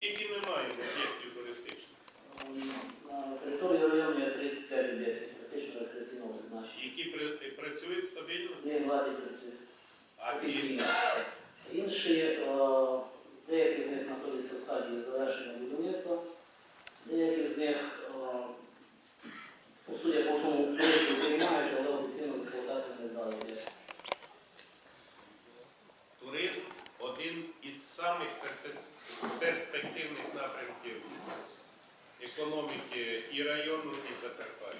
Які немає об'єктів туристичних, На території району є 35 об'єктів туристично-рекреаційного призначення. які при- працюють стабільно, Є 20 працюють а і офіційно. Інші, е, деякі з них перспективних напрямків економіки і району, і Закарпаття.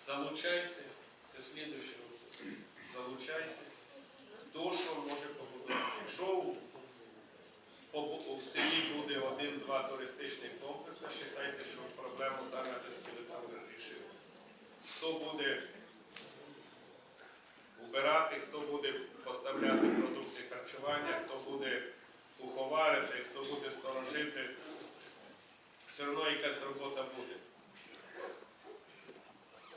Залучайте, це слідуюче, оце. залучайте то, що може побудувати. Якщо в- селі буде один-два туристичних комплекси, вважайте, що проблему зайнятості ви там вирішили. Хто буде убирати, хто буде поставляти продукти харчування, хто буде куховарити, хто буде сторожити, все одно якась робота буде.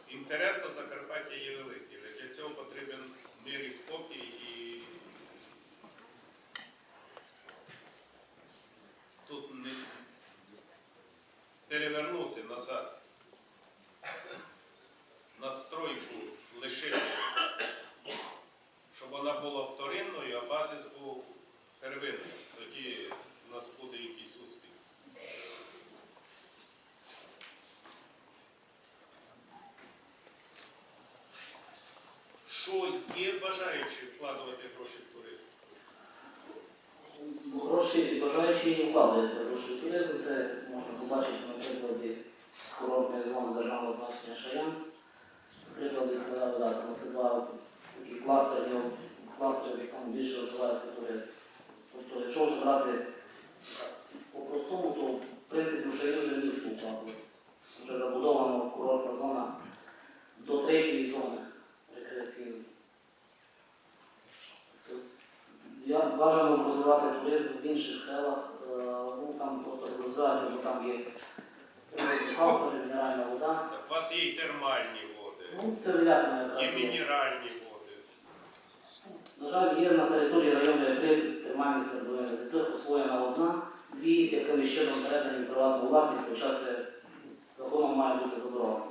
Інтерес до Закарпаття є великий, але для цього потрібен мир і спокій і тут не перевернути назад, надстройку лишити щоб вона була вторинною, а базис був первинним. Тоді у нас буде якийсь успіх. Що є бажаючі вкладувати гроші в туризм? Гроші бажаючі вкладаються гроші в туризм. Це можна побачити на прикладі курортної зони державного значення Шаян. Приклади села вода, це два такі кластерні, кластери, там більше розвивається туризм. Тобто, якщо вже брати по-простому, то в принципі в Шаї вже ліжку вкладали. Вже забудована курортна зона до третьої зони рекреаційної. Тобто, я бажано розвивати в інших селах, е, ну там просто бо там є халка, мінеральна вода. Так, у вас є і термальні води, Ну, це є якраз. є. мінеральні води. На жаль, є на території району три термальні свердловини. З них освоєна одна, дві, якими ще не передані в приватну власність, хоча це законом має бути заборонено.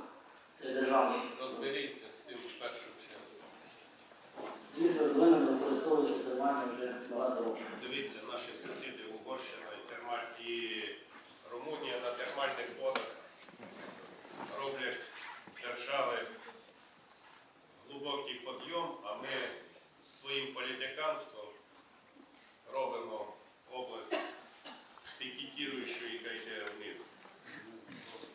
Це державний. Розберіться з цим в першу чергу. Дві свердловини використовуються термально вже багато років. Дивіться, пікетіруючою, яка йде вниз.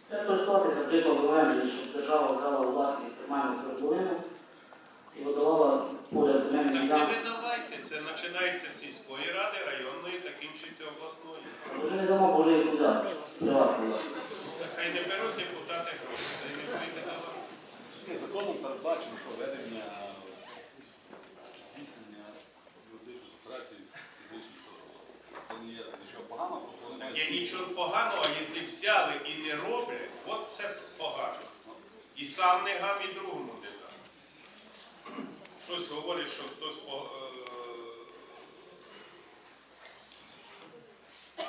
Треба користуватися прикладом Англії, щоб держава взяла власність термальну свердловину і видавала поряд земельні Так не ділянки. видавайте, це починається з сільської ради, районної, закінчується обласною. Вже не дамо, бо вже їх взяти. Приватну. Хай не беруть депутати гроші, та й не давати. Ні, Законом передбачено проведення здійснення юридичної операції фізичних особ. Це не є нічого поганого, Є нічого поганого, а якщо взяли і не роблять, от це погано. І сам не гам, і другому не гам. Щось говорить, що хтось е,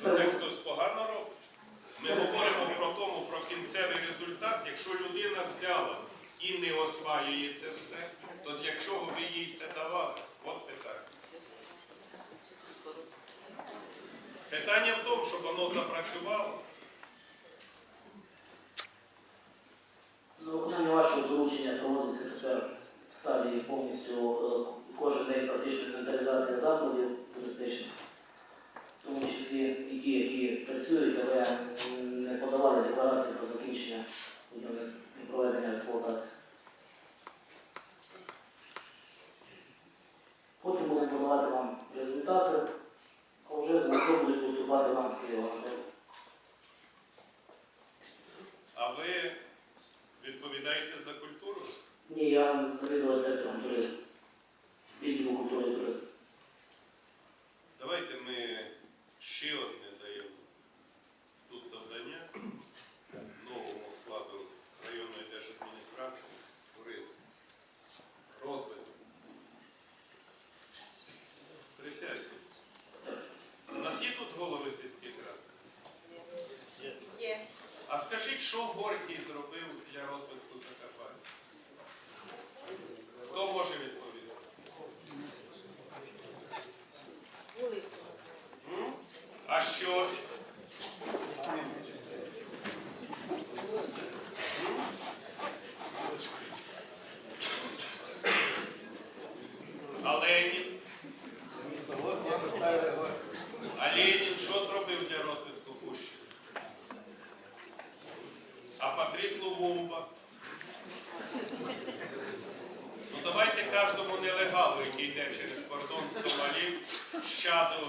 що це хтось погано робить. Ми говоримо про тому, про кінцевий результат. Якщо людина взяла і не осваює це все, то для чого ви їй це давали? От питання. Питання щоб воно запрацювало. На виконання вашого доручення проводиться тепер в стадії повністю е, кожен день практично інвентаризація закладів туристичних, в тому числі і ті, які працюють, але не подавали декларацію про закінчення будівництва і проведення експлуатації. Потім будемо подавати вам результати, а вже з метою будуть А ви відповідаєте за культуру? Ні, я завідував сектором туризму. Відділу культури і туризму. Давайте ми ще одне даємо тут завдання новому складу районної держадміністрації туризм. Розвиток. Присядьте. У нас скажіть, що Горький зробив для розвитку Закарпаття? Хто може відповісти? М? А що? А Ленін? А Ленін що зробив для розвитку Пущі? А Патріс Лумумба? Ну давайте кожному нелегалу, який йде через кордон Сомалі, щаду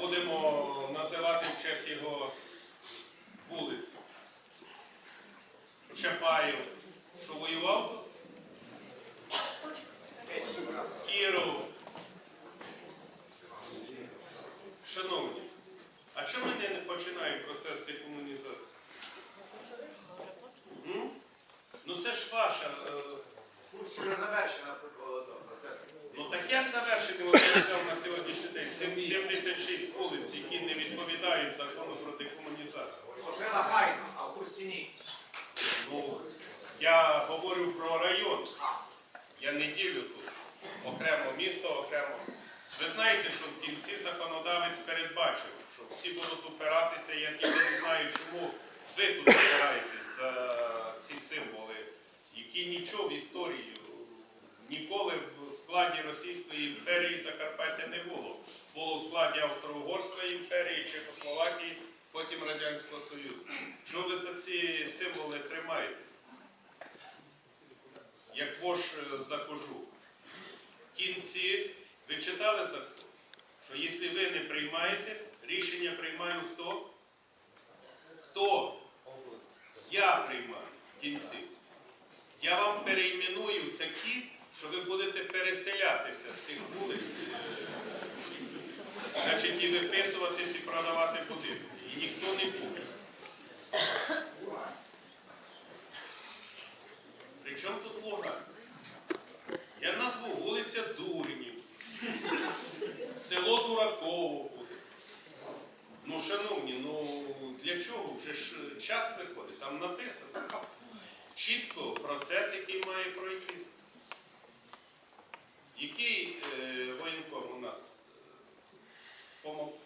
будемо називати в честь його вулиць. Чапаєв, що воював? Кіров. Шановні, а чому ми не починаємо процес декомунізації? М? Ну це ж ваша. е, Курсі не завершена процес. Ну так як завершити от я взяв на сьогоднішній день Сем- 76 вулиць, які не відповідають закону про декомунізацію? Оце нахайно, а в курсі. Ну, я говорю про район. Я не ділю тут. Окремо місто, окремо. Ви знаєте, що в кінці законодавець передбачив, що всі будуть упиратися, я тільки не знаю, чому ви тут опираєтесь за ці символи, які нічого в історії ніколи в складі Російської імперії Закарпаття не було. Було в складі Австро-Угорської імперії, Чехословакії, потім Радянського Союзу. Що ви за ці символи тримаєте? Як вож е, за кожух. В кінці ви читали закон, що якщо ви не приймаєте, рішення приймаю хто? Хто? Я приймаю кінці. Я вам перейменую такі, що ви будете переселятися з тих вулиць, значить, і виписуватись і продавати будинки. І ніхто не буде. Причому тут Луганськ? Я назву вулиця Дурнів, село Дураково буде. Ну, шановні, ну для чого? Вже ж час виходить, там написано. Чітко процес, який має пройти. Який е, воєнком у нас помог?